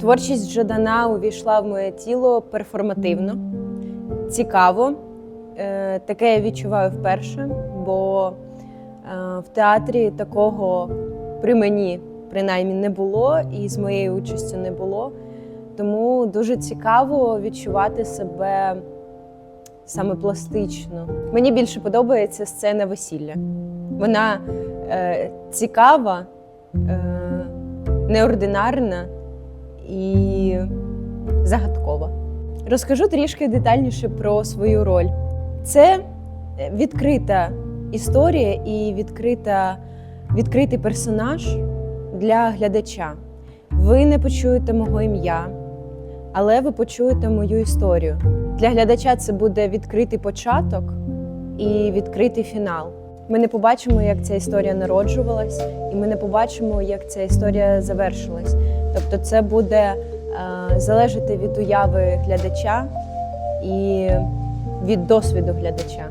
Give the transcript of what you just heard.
Творчість Жадана увійшла в моє тіло перформативно, цікаво. Е, Таке я відчуваю вперше, бо е, в театрі такого при мені принаймні не було, і з моєю участю не було. Тому дуже цікаво відчувати себе саме пластично. Мені більше подобається сцена весілля. Вона е, цікава, е, неординарна і загадкова. Розкажу трішки детальніше про свою роль. Це відкрита історія і відкрита, відкритий персонаж для глядача. Ви не почуєте мого ім'я, але ви почуєте мою історію. Для глядача це буде відкритий початок і відкритий фінал. Ми не побачимо, як ця історія народжувалась, і ми не побачимо, як ця історія завершилась. Тобто, це буде е, залежати від уяви глядача і від досвіду глядача.